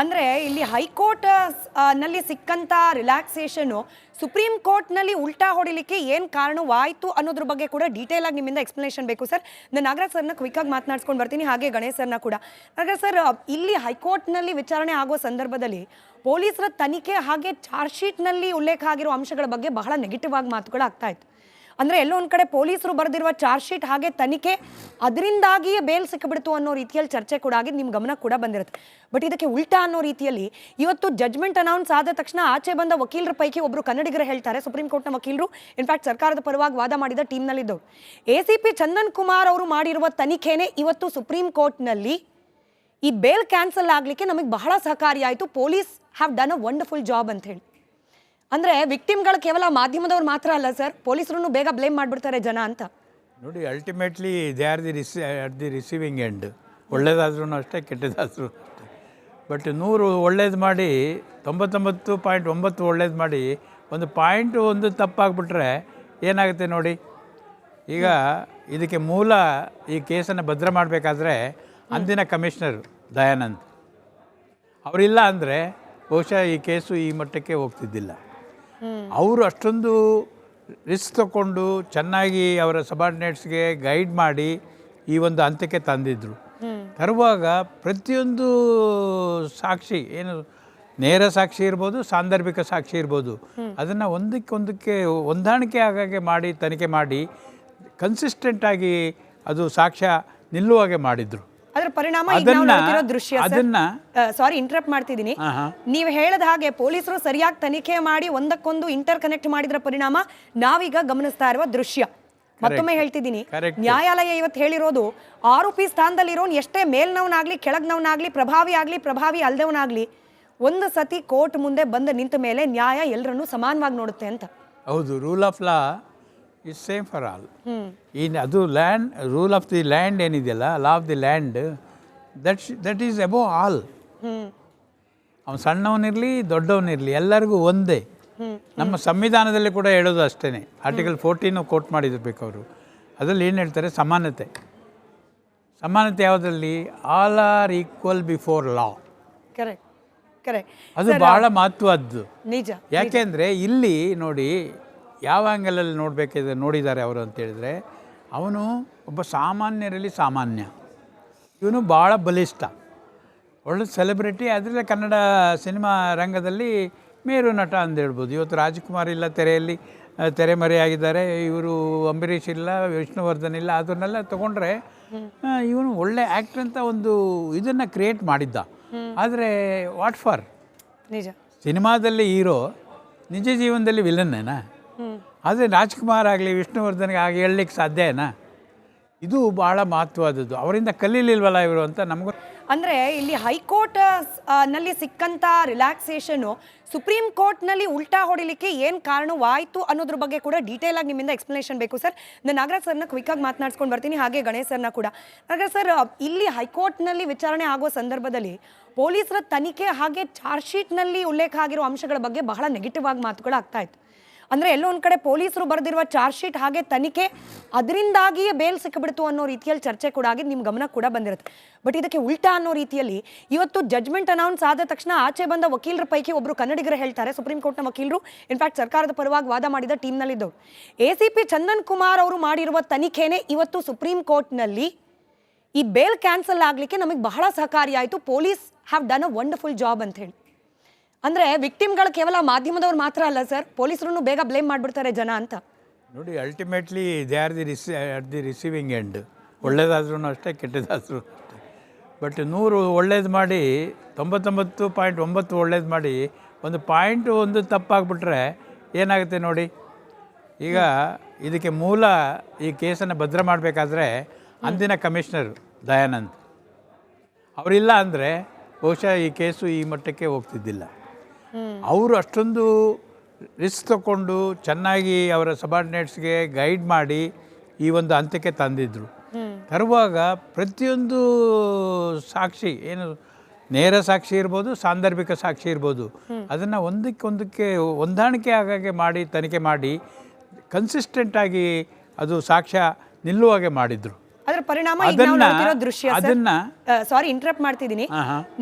ಅಂದ್ರೆ ಇಲ್ಲಿ ಹೈಕೋರ್ಟ್ನಲ್ಲಿ ಸಿಕ್ಕಂತ ರಿಲ್ಯಾಕ್ಸೇಷನ್ ಸುಪ್ರೀಂ ಕೋರ್ಟ್ನಲ್ಲಿ ಉಲ್ಟಾ ಹೊಡಿಲಿಕ್ಕೆ ಏನು ಕಾರಣವಾಯಿತು ಅನ್ನೋದ್ರ ಬಗ್ಗೆ ಕೂಡ ಡೀಟೇಲ್ ಆಗಿ ನಿಮ್ಮಿಂದ ಎಕ್ಸ್ಪ್ಲನೇಷನ್ ಬೇಕು ಸರ್ ನಾನು ನಾಗರಾಜ್ ಸರ್ನ ಕ್ವಿಕ್ ಆಗಿ ಮಾತನಾಡ್ಸ್ಕೊಂಡು ಬರ್ತೀನಿ, ಹಾಗೆ ಗಣೇಶ್ ಸರ್ನ ಕೂಡ. ನಾಗರಾಜ್ ಸರ್ ಇಲ್ಲಿ ಹೈಕೋರ್ಟ್ನಲ್ಲಿ ವಿಚಾರಣೆ ಆಗೋ ಸಂದರ್ಭದಲ್ಲಿ ಪೊಲೀಸರ ತನಿಖೆ ಹಾಗೆ ಚಾರ್ಜ್ ಶೀಟ್ನಲ್ಲಿ ಉಲ್ಲೇಖ ಆಗಿರೋ ಅಂಶಗಳ ಬಗ್ಗೆ ಬಹಳ ನೆಗೆಟಿವ್ ಆಗಿ ಮಾತುಗಳು ಆಗ್ತಾ ಇತ್ತು. ಅಂದ್ರೆ ಎಲ್ಲೋ ಒಂದ್ ಕಡೆ ಪೊಲೀಸರು ಬರೆದಿರುವ ಚಾರ್ಜ್ ಶೀಟ್ ಹಾಗೆ ತನಿಖೆ ಅದರಿಂದಾಗಿಯೇ ಬೇಲ್ ಸಿಕ್ಕಿಬಿಡ್ತು ಅನ್ನೋ ರೀತಿಯಲ್ಲಿ ಚರ್ಚೆ ಕೂಡ ಆಗಿ ನಿಮ್ ಗಮನ ಕೂಡ ಬಂದಿರುತ್ತೆ. ಬಟ್ ಇದಕ್ಕೆ ಉಲ್ಟಾ ಅನ್ನೋ ರೀತಿಯಲ್ಲಿ ಇವತ್ತು ಜಜ್ಮೆಂಟ್ ಅನೌನ್ಸ್ ಆದ ತಕ್ಷಣ ಆಚೆ ಬಂದ ವಕೀಲರ ಪೈಕಿ ಒಬ್ರು ಕನ್ನಡಿಗರು ಹೇಳ್ತಾರೆ ಸುಪ್ರೀಂ ಕೋರ್ಟ್ನ ವಕೀಲರು. ಇನ್ಫ್ಯಾಕ್ಟ್ ಸರ್ಕಾರದ ಪರವಾಗಿ ವಾದ ಮಾಡಿದ ಟೀಮ್ನಲ್ಲಿದ್ದವರು. A C P Chandan Kumar ಅವರು ಮಾಡಿರುವ ತನಿಖೆನೇ ಇವತ್ತು ಸುಪ್ರೀಂ ಕೋರ್ಟ್ನಲ್ಲಿ ಈ ಬೇಲ್ ಕ್ಯಾನ್ಸಲ್ ಆಗ್ಲಿಕ್ಕೆ ನಮಗೆ ಬಹಳ ಸಹಕಾರಿಯಾಯಿತು police have done a wonderful job ಅಂತ ಹೇಳಿ. ಅಂದ್ರೆ ವಿಕ್ಟಿಮ್ಗಳು ಕೇವಲ ಮಾಧ್ಯಮದವ್ರು ಮಾತ್ರ ಅಲ್ಲ ಸರ್, ಪೊಲೀಸರನ್ನು ಬೇಗ ಬ್ಲೇಮ್ ಮಾಡ್ಬಿಡ್ತಾರೆ ಜನ ಅಂತ. ನೋಡಿ ultimately they are the receive at the receiving end ಒಳ್ಳೇದಾದ್ರೂ ಅಷ್ಟೇ ಕೆಟ್ಟದಾದ್ರೂ ಅಷ್ಟೇ. ಬಟ್ ನೂರು ಒಳ್ಳೇದು ಮಾಡಿ, ತೊಂಬತ್ತೊಂಬತ್ತು ಪಾಯಿಂಟ್ ಒಂಬತ್ತು ಒಳ್ಳೇದು ಮಾಡಿ, ಒಂದು ಪಾಯಿಂಟು ಒಂದು ತಪ್ಪಾಗ್ಬಿಟ್ರೆ ಏನಾಗುತ್ತೆ ನೋಡಿ? ಈಗ ಇದಕ್ಕೆ ಮೂಲ ಈ ಕೇಸನ್ನು ಭದ್ರ ಮಾಡಬೇಕಾದ್ರೆ ಅಂದಿನ ಕಮಿಷನರ್ ದಯಾನಂದ್. ಅವರಿಲ್ಲ ಅಂದರೆ ಬಹುಶಃ ಈ ಕೇಸು ಈ ಮಟ್ಟಕ್ಕೆ ಹೋಗ್ತಿದ್ದಿಲ್ಲ. ಅವರು ಅಷ್ಟೊಂದು ರಿಸ್ಕ್ ತಗೊಂಡು ಚೆನ್ನಾಗಿ ಅವರ ಸಬಾರ್ಡಿನೇಟ್ಸ್ಗೆ ಗೈಡ್ ಮಾಡಿ ಈ ಒಂದು ಅಂತ್ಯಕ್ಕೆ ತಂದಿದ್ರು. ತರುವಾಗ ಪ್ರತಿಯೊಂದು ಸಾಕ್ಷಿ ಏನು ನೇರ ಸಾಕ್ಷಿ ಇರ್ಬೋದು ಸಾಂದರ್ಭಿಕ ಸಾಕ್ಷಿ ಇರ್ಬೋದು ಅದನ್ನು ಒಂದಕ್ಕೊಂದಕ್ಕೆ ಹೊಂದಾಣಿಕೆ ಆಗಾಗೆ ಮಾಡಿ ತನಿಖೆ ಮಾಡಿ ಕನ್ಸಿಸ್ಟೆಂಟಾಗಿ ಅದು ಸಾಕ್ಷ್ಯ ನಿಲ್ಲುವಾಗೆ ಮಾಡಿದ್ರು. ಅದ್ರ ಪರಿಣಾಮ ಈಗ ನಾವು ನೋಡ್ತಿರೋ ದೃಶ್ಯ ಸಾರಿ. ಇಂಟ್ರಪ್ಟ್ ಮಾಡ್ತಿದ್ದೀನಿ. ನೀವು ಹೇಳದ ಹಾಗೆ ಪೊಲೀಸರು ಸರಿಯಾಗಿ ತನಿಖೆ ಮಾಡಿ ಒಂದಕ್ಕೊಂದು ಇಂಟರ್ ಕನೆಕ್ಟ್ ಮಾಡಿದ್ರ ಪರಿಣಾಮ ನಾವೀಗ ಗಮನಿಸ್ತಾ ಇರುವ ದೃಶ್ಯ. ಮತ್ತೊಮ್ಮೆ ಹೇಳ್ತಿದ್ದೀನಿ. ನ್ಯಾಯಾಲಯ ಇವತ್ತು ಹೇಳಿರೋದು ಆರೋಪಿ ಸ್ಥಾನದಲ್ಲಿರೋನ್ ಎಷ್ಟೇ ಮೇಲ್ನವನಾಗ್ಲಿ ಕೆಳಗ್ನವನಾಗ್ಲಿ ಪ್ರಭಾವಿ ಆಗ್ಲಿ ಪ್ರಭಾವಿ ಅಲ್ದವನಾಗ್ಲಿ ಒಂದು ಸತಿ ಕೋರ್ಟ್ ಮುಂದೆ ಬಂದು ನಿಂತ ಮೇಲೆ ನ್ಯಾಯ ಎಲ್ಲರನ್ನೂ ಸಮಾನವಾಗಿ ನೋಡುತ್ತೆ ಅಂತ. ಹೌದು rule of law is same for all ಈ ಇನ್ ಅದು land rule of the land ಏನಿದೆಯಲ್ಲ law of the land that that is above all ಅವ್ನು ಅವನು ಸಣ್ಣವನಿರಲಿ ದೊಡ್ಡವನಿರಲಿ ಎಲ್ಲರಿಗೂ ಒಂದೇ. ನಮ್ಮ ಸಂವಿಧಾನದಲ್ಲಿ ಕೂಡ ಹೇಳೋದು ಅಷ್ಟೇ ಆರ್ಟಿಕಲ್ ಫೋರ್ಟೀನು ಕೋಟ್ ಮಾಡಿರಬೇಕು ಅವರು ಅದರಲ್ಲಿ ಏನು ಹೇಳ್ತಾರೆ? ಸಮಾನತೆ. ಸಮಾನತೆ ಯಾವುದರಲ್ಲಿ? All are equal before law correct correct ಅದು ಬಹಳ ಮಹತ್ವದ್ದು. ನಿಜ. ಯಾಕೆಂದರೆ ಇಲ್ಲಿ ನೋಡಿ ಯಾವ ಆ್ಯಂಗಲಲ್ಲಿ ನೋಡಬೇಕಿದೆ ನೋಡಿದ್ದಾರೆ ಅವರು ಅಂತೇಳಿದರೆ ಅವನು ಒಬ್ಬ ಸಾಮಾನ್ಯರಲ್ಲಿ ಸಾಮಾನ್ಯ. ಇವನು ಭಾಳ ಬಲಿಷ್ಠ. ಒಳ್ಳೆ ಸೆಲೆಬ್ರಿಟಿ ಅದರಲ್ಲೇ ಕನ್ನಡ ಸಿನಿಮಾ ರಂಗದಲ್ಲಿ ಮೇರು ನಟ ಅಂತ ಹೇಳ್ಬೋದು. ಇವತ್ತು ರಾಜ್ಕುಮಾರ್ ಇಲ್ಲ ತೆರೆಯಲ್ಲಿ ತೆರೆಮರೆಯಾಗಿದ್ದಾರೆ. ಇವರು ಅಂಬರೀಷ್ ಇಲ್ಲ ವಿಷ್ಣುವರ್ಧನ್ ಇಲ್ಲ ಅದನ್ನೆಲ್ಲ ತೊಗೊಂಡ್ರೆ ಇವನು ಒಳ್ಳೆ ಆ್ಯಕ್ಟ್ರ್ ಅಂತ ಒಂದು ಇದನ್ನು ಕ್ರಿಯೇಟ್ ಮಾಡಿದ್ದ. ಆದರೆ ವಾಟ್ ಫಾರ್ ನಿಜ. ಸಿನಿಮಾದಲ್ಲಿ ಹೀರೋ ನಿಜ ಜೀವನದಲ್ಲಿ ವಿಲನ್ನೇನಾ ಆದರೆ ರಾಜ್ಕುಮಾರ್ ಆಗಲಿ ವಿಷ್ಣುವರ್ಧನ್ಗೆ ಆಗಿ ಹೇಳಲಿಕ್ಕೆ ಸಾಧ್ಯನಾ ಇದು ಬಹಳ ಮಹತ್ವವಾದದ್ದು ಅವರಿಂದ ಕಲೀಲಿಲ್ವಲ್ಲ ಇವರು ಅಂತ ನಮಗೂ ಅಂದರೆ ಇಲ್ಲಿ ಹೈಕೋರ್ಟ್ನಲ್ಲಿ ಸಿಕ್ಕಂತ ರಿಲ್ಯಾಕ್ಸೇಷನು ಸುಪ್ರೀಂ ಕೋರ್ಟ್ನಲ್ಲಿ ಉಲ್ಟಾ ಹೊಡಿಲಿಕ್ಕೆ ಏನು ಕಾರಣವಾಯಿತು ಅನ್ನೋದ್ರ ಬಗ್ಗೆ ಕೂಡ ಡೀಟೇಲ್ ಆಗಿ ನಿಮ್ಮಿಂದ ಎಕ್ಸ್ಪ್ಲನೇಷನ್ ಬೇಕು ಸರ್. ನಾನು ನಾಗರಾಜ್ ಸರ್ನ ಕ್ವಿಕ್ ಆಗಿ ಮಾತನಾಡ್ಸ್ಕೊಂಡು ಬರ್ತೀನಿ. ಹಾಗೆ ಗಣೇಶ್ ಸರ್ನ ಕೂಡ. ನಾಗರಾಜ್ ಸರ್ ಇಲ್ಲಿ ಹೈಕೋರ್ಟ್ನಲ್ಲಿ ವಿಚಾರಣೆ ಆಗೋ ಸಂದರ್ಭದಲ್ಲಿ ಪೊಲೀಸರ ತನಿಖೆ ಹಾಗೆ ಚಾರ್ಜ್ ಶೀಟ್ನಲ್ಲಿ ಉಲ್ಲೇಖ ಆಗಿರೋ ಅಂಶಗಳ ಬಗ್ಗೆ ಬಹಳ ನೆಗೆಟಿವ್ ಆಗಿ ಮಾತುಗಳು ಆಗ್ತಾ ಇತ್ತು. ಅಂದ್ರೆ ಎಲ್ಲೋ ಒಂದ್ ಕಡೆ ಪೊಲೀಸರು ಬರೆದಿರುವ ಚಾರ್ಜ್ ಶೀಟ್ ಹಾಗೆ ತನಿಖೆ, ಅದರಿಂದಾಗಿಯೇ ಬೇಲ್ ಸಿಕ್ಕಿಬಿಡ್ತು ಅನ್ನೋ ರೀತಿಯಲ್ಲಿ ಚರ್ಚೆ ಕೂಡ ಆಗಿ ನಿಮ್ ಗಮನ ಕೂಡ ಬಂದಿರುತ್ತೆ. ಬಟ್ ಇದಕ್ಕೆ ಉಲ್ಟಾ ಅನ್ನೋ ರೀತಿಯಲ್ಲಿ ಇವತ್ತು ಜಜ್ಮೆಂಟ್ ಅನೌನ್ಸ್ ಆದ ತಕ್ಷಣ ಆಚೆ ಬಂದ ವಕೀಲರ ಪೈಕಿ ಒಬ್ರು ಕನ್ನಡಿಗರು ಹೇಳ್ತಾರೆ ಸುಪ್ರೀಂ ಕೋರ್ಟ್ನ ವಕೀಲರು. ಇನ್ಫ್ಯಾಕ್ಟ್ ಸರ್ಕಾರದ ಪರವಾಗಿ ವಾದ ಮಾಡಿದ ಟೀಮ್ನಲ್ಲಿದ್ದವರು. A C P Chandan Kumar ಅವರು ಮಾಡಿರುವ ತನಿಖೆನೇ ಇವತ್ತು ಸುಪ್ರೀಂ ಕೋರ್ಟ್ನಲ್ಲಿ ಈ ಬೇಲ್ ಕ್ಯಾನ್ಸಲ್ ಆಗಲಿಕ್ಕೆ ನಮಗೆ ಬಹಳ ಸಹಕಾರಿಯಾಯಿತು police have done a wonderful job ಅಂತ ಹೇಳಿ. ಅಂದ್ರೆ ವಿಕ್ಟಿಮ್ಗಳು ಕೇವಲ ಮಾಧ್ಯಮದವ್ರು ಮಾತ್ರ ಅಲ್ಲ ಸರ್ ಪೊಲೀಸರನ್ನು ಬೇಗ ಬ್ಲೇಮ್ ಮಾಡ್ಬಿಡ್ತಾರೆ ಜನ ಅಂತ. ನೋಡಿ ultimately they are the receive at the receiving end ಒಳ್ಳೇದಾದ್ರೂ ಅಷ್ಟೇ ಕೆಟ್ಟದಾದ್ರೂ ಅಷ್ಟೇ. ಬಟ್ ನೂರು ಒಳ್ಳೇದು ಮಾಡಿ, ತೊಂಬತ್ತೊಂಬತ್ತು ಪಾಯಿಂಟ್ ಒಂಬತ್ತು ಒಳ್ಳೇದು ಮಾಡಿ, ಒಂದು ಪಾಯಿಂಟು ಒಂದು ತಪ್ಪಾಗ್ಬಿಟ್ರೆ ಏನಾಗುತ್ತೆ ನೋಡಿ? ಈಗ ಇದಕ್ಕೆ ಮೂಲ ಈ ಕೇಸನ್ನು ಭದ್ರ ಮಾಡಬೇಕಾದ್ರೆ ಅಂದಿನ ಕಮಿಷನರ್ ದಯಾನಂದ್. ಅವರಿಲ್ಲ ಅಂದರೆ ಬಹುಶಃ ಈ ಕೇಸು ಈ ಮಟ್ಟಕ್ಕೆ ಹೋಗ್ತಿದ್ದಿಲ್ಲ. ಅವರು ಅಷ್ಟೊಂದು ರಿಸ್ಕ್ ತಗೊಂಡು ಚೆನ್ನಾಗಿ ಅವರ ಸಬಾರ್ಡಿನೇಟ್ಸ್ಗೆ ಗೈಡ್ ಮಾಡಿ ಈ ಒಂದು ಹಂತಕ್ಕೆ ತಂದಿದ್ದರು ತರುವಾಗ ಪ್ರತಿಯೊಂದು ಸಾಕ್ಷಿ ಏನು ನೇರ ಸಾಕ್ಷಿ ಇರ್ಬೋದು ಸಾಂದರ್ಭಿಕ ಸಾಕ್ಷಿ ಇರ್ಬೋದು ಅದನ್ನು ಒಂದಕ್ಕೊಂದಕ್ಕೆ ಹೊಂದಾಣಿಕೆ ಆಗಾಗೆ ಮಾಡಿ ತನಿಖೆ ಮಾಡಿ ಕನ್ಸಿಸ್ಟೆಂಟಾಗಿ ಅದು ಸಾಕ್ಷ್ಯ ನಿಲ್ಲುವಾಗೆ ಮಾಡಿದ್ರು. ಅದ್ರ ಪರಿಣಾಮ ದೃಶ್ಯ ಸಾರಿ. ಇಂಟರಪ್ಟ್ ಮಾಡ್ತಿದ್ದೀನಿ.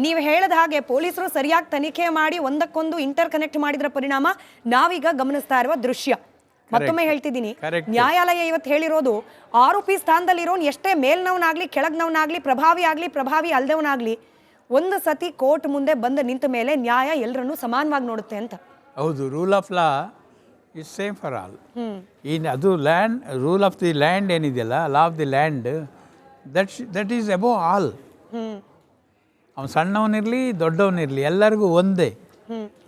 ನೀವು ಹೇಳದ ಹಾಗೆ ಪೊಲೀಸರು ಸರಿಯಾಗಿ ತನಿಖೆ ಮಾಡಿ ಒಂದಕ್ಕೊಂದು ಇಂಟರ್ ಕನೆಕ್ಟ್ ಮಾಡಿದ್ರ ಪರಿಣಾಮ ನಾವೀಗ ಗಮನಿಸ್ತಾ ಇರುವ ದೃಶ್ಯ. ಮತ್ತೊಮ್ಮೆ ಹೇಳ್ತಿದ್ದೀನಿ. ನ್ಯಾಯಾಲಯ ಇವತ್ತು ಹೇಳಿರೋದು ಆರೋಪಿ ಸ್ಥಾನದಲ್ಲಿರೋನ್ ಎಷ್ಟೇ ಮೇಲ್ನವನಾಗ್ಲಿ ಕೆಳಗ್ನವನಾಗ್ಲಿ ಪ್ರಭಾವಿ ಆಗ್ಲಿ ಪ್ರಭಾವಿ ಅಲ್ದವನಾಗ್ಲಿ ಒಂದು ಸತಿ ಕೋರ್ಟ್ ಮುಂದೆ ಬಂದು ನಿಂತ ಮೇಲೆ ನ್ಯಾಯ ಎಲ್ಲರನ್ನೂ ಸಮಾನವಾಗಿ ನೋಡುತ್ತೆ ಅಂತ. ಹೌದು rule of law is same for all in ಅದು land rule of the land ಏನಿದೆಯಲ್ಲ law of the land that that is above all ಅವನು ಸಣ್ಣವನಿರಲಿ ದೊಡ್ಡವನಿರಲಿ ಎಲ್ಲರಿಗೂ ಒಂದೇ.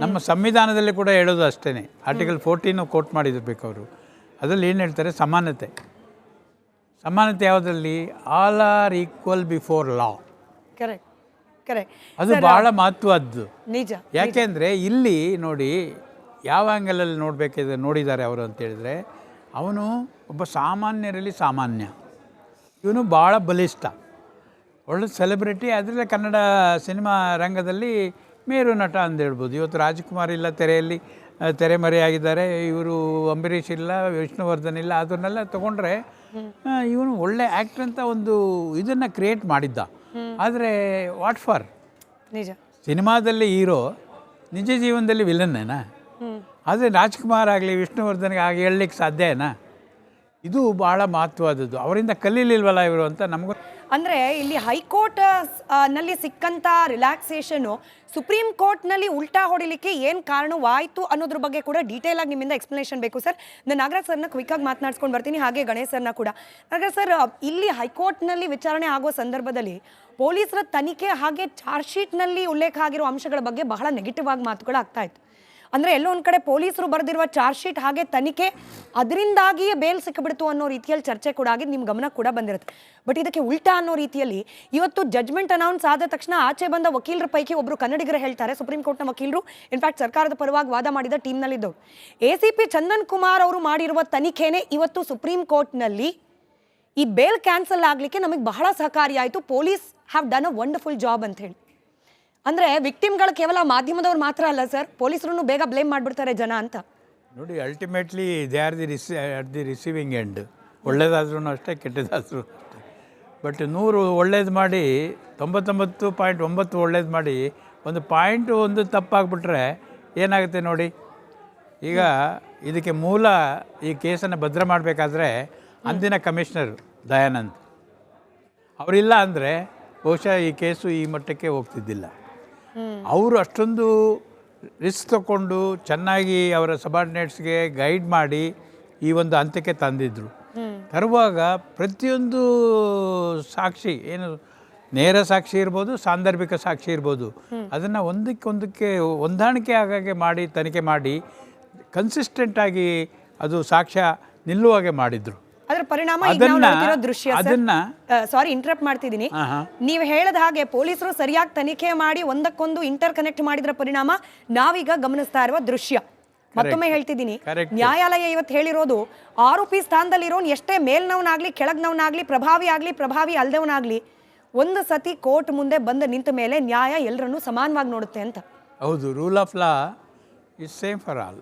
ನಮ್ಮ ಸಂವಿಧಾನದಲ್ಲಿ ಕೂಡ ಹೇಳೋದು ಅಷ್ಟೇ ಆರ್ಟಿಕಲ್ ಫೋರ್ಟೀನು ಕೋಟ್ ಮಾಡಿರ್ಬೇಕು ಅವರು. ಅದರಲ್ಲಿ ಏನು ಹೇಳ್ತಾರೆ? ಸಮಾನತೆ. ಸಮಾನತೆ ಯಾವುದರಲ್ಲಿ? All are equal before law correct correct ಅದು ಬಹಳ ಮಹತ್ವದ್ದು. ನಿಜ. ಯಾಕೆಂದರೆ ಇಲ್ಲಿ ನೋಡಿ ಯಾವ ಆ್ಯಂಗಲಲ್ಲಿ ನೋಡಬೇಕಿದೆ ನೋಡಿದ್ದಾರೆ ಅವರು ಅಂತೇಳಿದರೆ ಅವನು ಒಬ್ಬ ಸಾಮಾನ್ಯರಲ್ಲಿ ಸಾಮಾನ್ಯ. ಇವನು ಭಾಳ ಬಲಿಷ್ಠ. ಒಳ್ಳೆ ಸೆಲೆಬ್ರಿಟಿ ಅದರಲ್ಲೇ ಕನ್ನಡ ಸಿನಿಮಾ ರಂಗದಲ್ಲಿ ಮೇರು ನಟ ಅಂತ ಹೇಳ್ಬೋದು. ಇವತ್ತು ರಾಜ್ಕುಮಾರ್ ಇಲ್ಲ ತೆರೆಯಲ್ಲಿ ತೆರೆಮರೆಯಾಗಿದ್ದಾರೆ. ಇವರು ಅಂಬರೀಷ್ ಇಲ್ಲ ವಿಷ್ಣುವರ್ಧನ್ ಇಲ್ಲ ಅದನ್ನೆಲ್ಲ ತೊಗೊಂಡ್ರೆ ಇವನು ಒಳ್ಳೆ ಆ್ಯಕ್ಟ್ರ್ ಅಂತ ಒಂದು ಇದನ್ನು ಕ್ರಿಯೇಟ್ ಮಾಡಿದ್ದ. ಆದರೆ ವಾಟ್ ಫಾರ್ ನಿಜ. ಸಿನಿಮಾದಲ್ಲಿ ಹೀರೋ ನಿಜ ಜೀವನದಲ್ಲಿ ವಿಲನ್ನೇನಾ ಆದರೆ ರಾಜ್ಕುಮಾರ್ ಆಗಲಿ, ವಿಷ್ಣುವರ್ಧನ್ಗೆ ಆಗಿ ಹೇಳಲಿಕ್ಕೆ ಸಾಧ್ಯನಾ ಇದು ಭಾಳ ಮಹತ್ವವಾದದ್ದು ಅವರಿಂದ ಕಲೀಲಿಲ್ವಲ್ಲ ಇವರು ಅಂತ ನಮಗೂ ಅಂದರೆ ಇಲ್ಲಿ ಹೈಕೋರ್ಟ್ನಲ್ಲಿ ಸಿಕ್ಕಂಥ ರಿಲ್ಯಾಕ್ಸೇಷನು ಸುಪ್ರೀಂ ಕೋರ್ಟ್ನಲ್ಲಿ ಉಲ್ಟಾ ಹೊಡಿಲಿಕ್ಕೆ ಏನು ಕಾರಣವಾಯಿತು ಅನ್ನೋದ್ರ ಬಗ್ಗೆ ಕೂಡ ಡೀಟೇಲ್ ಆಗಿ ನಿಮ್ಮಿಂದ ಎಕ್ಸ್ಪ್ಲನೇಷನ್ ಬೇಕು ಸರ್. ನಾನು ನಾಗರಾಜ್ ಸರ್ನ ಕ್ವಿಕ್ ಆಗಿ ಮಾತನಾಡ್ಸ್ಕೊಂಡು ಬರ್ತೀನಿ, ಹಾಗೆ ಗಣೇಶ್ ಸರ್ನ ಕೂಡ. ನಾಗರಾಜ್ ಸರ್ ಇಲ್ಲಿ ಹೈಕೋರ್ಟ್ನಲ್ಲಿ ವಿಚಾರಣೆ ಆಗೋ ಸಂದರ್ಭದಲ್ಲಿ ಪೊಲೀಸರ ತನಿಖೆ ಹಾಗೆ ಚಾರ್ಜ್ ಶೀಟ್ನಲ್ಲಿ ಉಲ್ಲೇಖ ಆಗಿರೋ ಅಂಶಗಳ ಬಗ್ಗೆ ಬಹಳ ನೆಗೆಟಿವ್ ಆಗಿ ಮಾತುಗಳು ಆಗ್ತಾ ಇತ್ತು. ಅಂದ್ರೆ ಎಲ್ಲೋ ಒಂದ್ ಕಡೆ ಪೊಲೀಸರು ಬರೆದಿರುವ ಚಾರ್ಜ್ ಶೀಟ್ ಹಾಗೆ ತನಿಖೆ, ಅದರಿಂದಾಗಿಯೇ ಬೇಲ್ ಸಿಕ್ಕಬಿಡ್ತು ಅನ್ನೋ ರೀತಿಯಲ್ಲಿ ಚರ್ಚೆ ಕೂಡ ಆಗಿ ನಿಮ್ಮ ಗಮನ ಕೂಡ ಬಂದಿರುತ್ತೆ. ಬಟ್ ಇದಕ್ಕೆ ಉಲ್ಟಾ ಅನ್ನೋ ರೀತಿಯಲ್ಲಿ ಇವತ್ತು ಜಜ್ಮೆಂಟ್ ಅನೌನ್ಸ್ ಆದ ತಕ್ಷಣ ಆಚೆ ಬಂದ ವಕೀಲರ ಪೈಕಿ ಒಬ್ರು ಕನ್ನಡಿಗರು ಹೇಳ್ತಾರೆ ಸುಪ್ರೀಂ ಕೋರ್ಟ್ನ ವಕೀಲರು. ಇನ್ಫ್ಯಾಕ್ಟ್ ಸರ್ಕಾರದ ಪರವಾಗಿ ವಾದ ಮಾಡಿದ ಟೀಮ್ನಲ್ಲಿದ್ದವರು. A C P Chandan Kumar ಅವರು ಮಾಡಿರುವ ತನಿಖೆನೇ ಇವತ್ತು ಸುಪ್ರೀಂ ಕೋರ್ಟ್ನಲ್ಲಿ ಈ ಬೇಲ್ ಕ್ಯಾನ್ಸಲ್ ಆಗಲಿಕ್ಕೆ ನಮಗೆ ಬಹಳ ಸಹಕಾರಿಯಾಯಿತು. Police have done a wonderful job ಅಂತ ಹೇಳಿ. ಅಂದ್ರೆ ವಿಕ್ಟಿಮ್ಗಳು ಕೇವಲ ಮಾಧ್ಯಮದವ್ರು ಮಾತ್ರ ಅಲ್ಲ ಸರ್ ಪೊಲೀಸರನ್ನು ಬೇಗ ಬ್ಲೇಮ್ ಮಾಡ್ಬಿಡ್ತಾರೆ ಜನ ಅಂತ. ನೋಡಿ ultimately they are the receive at the receiving end ಒಳ್ಳೇದಾದ್ರೂ ಅಷ್ಟೇ ಕೆಟ್ಟದಾದ್ರೂ ಬಟ್ ನೂರು ಒಳ್ಳೇದು ಮಾಡಿ, ತೊಂಬತ್ತೊಂಬತ್ತು ಪಾಯಿಂಟ್ ಒಂಬತ್ತು ಒಳ್ಳೇದು ಮಾಡಿ, ಒಂದು ಪಾಯಿಂಟ್ ಒಂದು ತಪ್ಪಾಗ್ಬಿಟ್ರೆ ಏನಾಗುತ್ತೆ ನೋಡಿ? ಈಗ ಇದಕ್ಕೆ ಮೂಲ ಈ ಕೇಸನ್ನು ಭದ್ರ ಮಾಡಬೇಕಾದ್ರೆ ಅಂದಿನ ಕಮಿಷನರ್ ದಯಾನಂದ್. ಅವರಿಲ್ಲ ಅಂದರೆ ಬಹುಶಃ ಈ ಕೇಸು ಈ ಮಟ್ಟಕ್ಕೆ ಹೋಗ್ತಿದ್ದಿಲ್ಲ. ಅವರು ಅಷ್ಟೊಂದು ರಿಸ್ಕ್ ತಗೊಂಡು ಚೆನ್ನಾಗಿ ಅವರ ಸಬಾರ್ಡಿನೇಟ್ಸ್ಗೆ ಗೈಡ್ ಮಾಡಿ ಈ ಒಂದು ಹಂತಕ್ಕೆ ತಂದಿದ್ರು. ತರುವಾಗ ಪ್ರತಿಯೊಂದು ಸಾಕ್ಷಿ ಏನು ನೇರ ಸಾಕ್ಷಿ ಇರ್ಬೋದು ಸಾಂದರ್ಭಿಕ ಸಾಕ್ಷಿ ಇರ್ಬೋದು ಅದನ್ನು ಒಂದಕ್ಕೊಂದಕ್ಕೆ ಹೊಂದಾಣಿಕೆ ಆಗಾಗೆ ಮಾಡಿ ತನಿಖೆ ಮಾಡಿ ಕನ್ಸಿಸ್ಟೆಂಟಾಗಿ ಅದು ಸಾಕ್ಷ್ಯ ನಿಲ್ಲುವಾಗೆ ಮಾಡಿದ್ರು. ಅದ್ರ ಪರಿಣಾಮ ದೃಶ್ಯ ಅದನ್ನ ಸಾರಿ ಇಂಟ್ರಪ್ಟ್ ಮಾಡ್ತಿದ್ದೀನಿ. ನೀವು ಹೇಳದ ಹಾಗೆ ಪೊಲೀಸರು ಸರಿಯಾಗಿ ತನಿಖೆ ಮಾಡಿ ಒಂದಕ್ಕೊಂದು ಇಂಟರ್ ಕನೆಕ್ಟ್ ಮಾಡಿದ್ರ ಪರಿಣಾಮ ನಾವೀಗ ಗಮನಿಸ್ತಾ ಇರುವ ದೃಶ್ಯ. ಮತ್ತೊಮ್ಮೆ ಹೇಳ್ತಿದ್ದೀನಿ. ನ್ಯಾಯಾಲಯ ಇವತ್ತು ಹೇಳಿರೋದು ಆರೋಪಿ ಸ್ಥಾನದಲ್ಲಿರೋನ್ ಎಷ್ಟೇ ಮೇಲ್ನವನಾಗ್ಲಿ ಕೆಳಗ್ನವನಾಗ್ಲಿ ಪ್ರಭಾವಿ ಆಗ್ಲಿ ಪ್ರಭಾವಿ ಅಲ್ದವನಾಗ್ಲಿ ಒಂದು ಸತಿ ಕೋರ್ಟ್ ಮುಂದೆ ಬಂದು ನಿಂತ ಮೇಲೆ ನ್ಯಾಯ ಎಲ್ಲರನ್ನೂ ಸಮಾನವಾಗಿ ನೋಡುತ್ತೆ ಅಂತ. ಹೌದು rule of law is same for all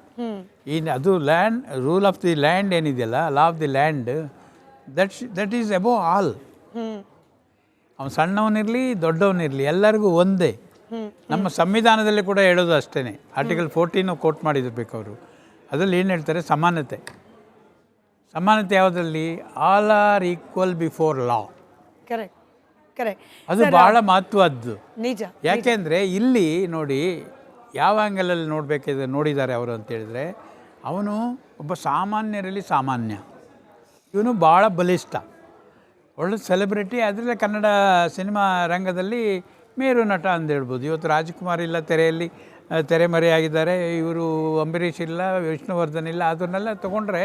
in ಅದು land rule of the land ಏನಿದೆಯಲ್ಲ law of the land that that is above all ಅವ್ನು ಸಣ್ಣವನಿರಲಿ ದೊಡ್ಡವನಿರಲಿ ಎಲ್ಲರಿಗೂ ಒಂದೇ. ನಮ್ಮ ಸಂವಿಧಾನದಲ್ಲಿ ಕೂಡ ಹೇಳೋದು ಅಷ್ಟೇ ಆರ್ಟಿಕಲ್ ಫೋರ್ಟೀನು ಕೋಟ್ ಮಾಡಿರ್ಬೇಕು ಅವರು ಅದರಲ್ಲಿ ಏನು ಹೇಳ್ತಾರೆ? ಸಮಾನತೆ. ಸಮಾನತೆ ಯಾವುದರಲ್ಲಿ? All are equal before law correct correct ಅದು ಬಹಳ ಮಹತ್ವದ್ದು. ನಿಜ. ಯಾಕೆಂದರೆ ಇಲ್ಲಿ ನೋಡಿ ಯಾವ ಆ್ಯಂಗಲಲ್ಲಿ ನೋಡಬೇಕಿದೆ ನೋಡಿದ್ದಾರೆ ಅವರು ಅಂತೇಳಿದರೆ ಅವನು ಒಬ್ಬ ಸಾಮಾನ್ಯರಲ್ಲಿ ಸಾಮಾನ್ಯ. ಇವನು ಭಾಳ ಬಲಿಷ್ಠ. ಒಳ್ಳೆ ಸೆಲೆಬ್ರಿಟಿ ಅದರಲ್ಲೇ ಕನ್ನಡ ಸಿನಿಮಾ ರಂಗದಲ್ಲಿ ಮೇರು ನಟ ಅಂತ ಹೇಳ್ಬೋದು. ಇವತ್ತು ರಾಜ್ಕುಮಾರ್ ಇಲ್ಲ ತೆರೆಯಲ್ಲಿ ತೆರೆಮರೆಯಾಗಿದ್ದಾರೆ. ಇವರು ಅಂಬರೀಷ್ ಇಲ್ಲ ವಿಷ್ಣುವರ್ಧನ್ ಇಲ್ಲ ಅದನ್ನೆಲ್ಲ ತೊಗೊಂಡ್ರೆ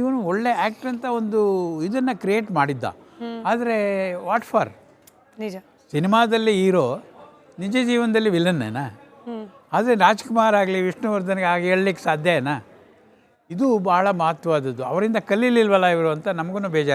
ಇವನು ಒಳ್ಳೆ ಆ್ಯಕ್ಟ್ ಅಂತ ಒಂದು ಇದನ್ನು ಕ್ರಿಯೇಟ್ ಮಾಡಿದ್ದ. ಆದರೆ ವಾಟ್ ಫಾರ್ ನಿಜ. ಸಿನಿಮಾದಲ್ಲಿ ಹೀರೋ ನಿಜ ಜೀವನದಲ್ಲಿ ವಿಲನ್ನೇನಾ ಆದರೆ ರಾಜ್ಕುಮಾರ್ ಆಗಲಿ, ವಿಷ್ಣುವರ್ಧನ್ಗೆ ಆಗಿ ಹೇಳಲಿಕ್ಕೆ ಸಾಧ್ಯನಾ ಇದು ಭಾಳ ಮಹತ್ವವಾದದ್ದು ಅವರಿಂದ ಕಲೀಲಿಲ್ವಲ್ಲ ಇವರು ಅಂತ ನಮಗೂ ಬೇಜಾರು